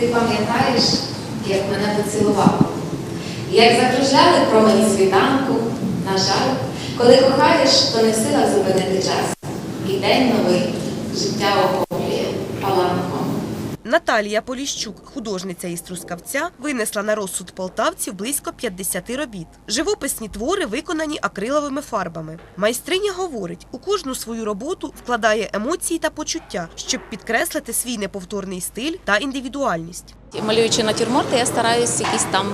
ти пам'ятаєш, як мене поцілував? Як закружляли промені світанку, на жаль, коли кохаєш, то не в силах зупинити час. І день новий життя охоплює паланком. Наталія Поліщук, художниця із Трускавця, винесла на розсуд полтавців близько 50 робіт. Живописні твори виконані акриловими фарбами. Майстриня говорить, у кожну свою роботу вкладає емоції та почуття, щоб підкреслити свій неповторний стиль та індивідуальність. Малюючи натюрморти, я стараюсь якийсь там,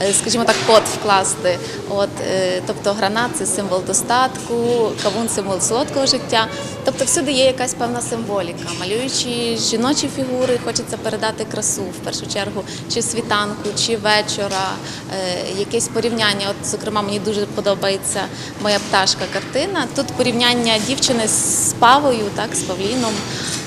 е, скажімо так, код вкласти. От, е, тобто гранат це символ достатку, кавун символ солодкого життя. Тобто всюди є якась певна символіка. Малюючи жіночі фігури, хочеться передати красу в першу чергу, чи світанку, чи вечора, е, якесь порівняння. От, зокрема, мені дуже подобається моя пташка картина. Тут порівняння дівчини з павою, так, з павліном.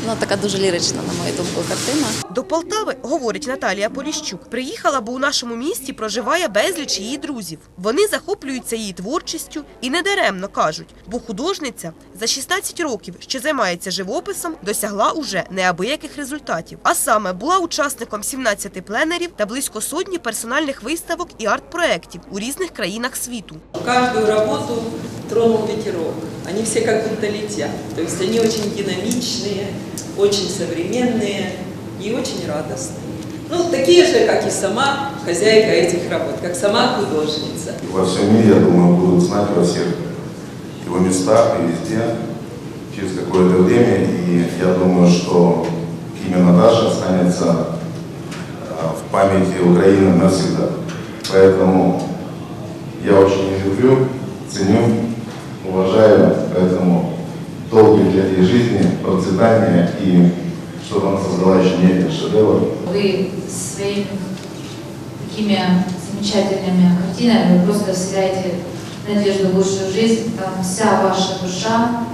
Ну, така дуже лірична, на мою думку, картина. До Полтави, говорить Наталія Поліщук, приїхала, бо у нашому місті проживає безліч її друзів. Вони захоплюються її творчістю і недаремно кажуть, бо художниця за 16 років, що займається живописом, досягла уже неабияких результатів. А саме була учасником 17 пленерів та близько сотні персональних виставок і арт-проєктів у різних країнах світу. Каждую работу тронул ветерок. Они все как будто летят. То есть они очень динамичные, очень современные и очень радостные. Ну, такие же, как и сама хозяйка этих работ, как сама художница. Во всем мире, я думаю, будут знать во всех его местах и везде через какое-то время. И я думаю, что именно Даша останется а, в памяти Украины навсегда. Поэтому я очень люблю, ценю, уважаю. Поэтому долгой для ей жизни, процветания и чтобы она создала еще некий шедевр. Вы своими такими замечательными картинами вы просто вселяете надежду в лучшую жизнь. Там вся ваша душа,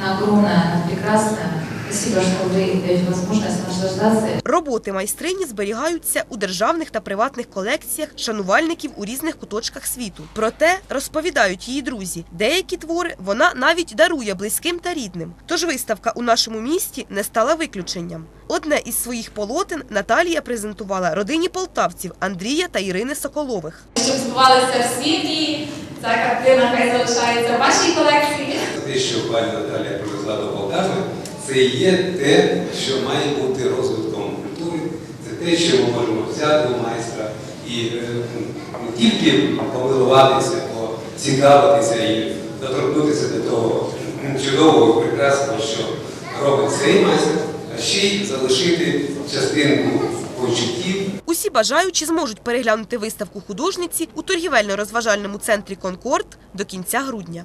она огромная, она прекрасная. Спасибо, что вы даете возможность наслаждаться Роботи майстрині зберігаються у державних та приватних колекціях шанувальників у різних куточках світу. Проте розповідають її друзі, деякі твори вона навіть дарує близьким та рідним. Тож виставка у нашому місті не стала виключенням. Одне із своїх полотен Наталія презентувала родині полтавців Андрія та Ірини Соколових. щоб збувалися всі мрії. Ця картина хай залишається в вашій колекції. Те, що пані Наталія привезла до Полтави, це є те, що має бути розвитком культури, це те, що ми можемо взяти у майстра і е, не тільки помилуватися, поцікавитися і доторкнутися до того чудового, прекрасного, що робить цей майстер, а ще й залишити частинку почуттів Усі бажаючі зможуть переглянути виставку художниці у торгівельно-розважальному центрі Конкорд до кінця грудня.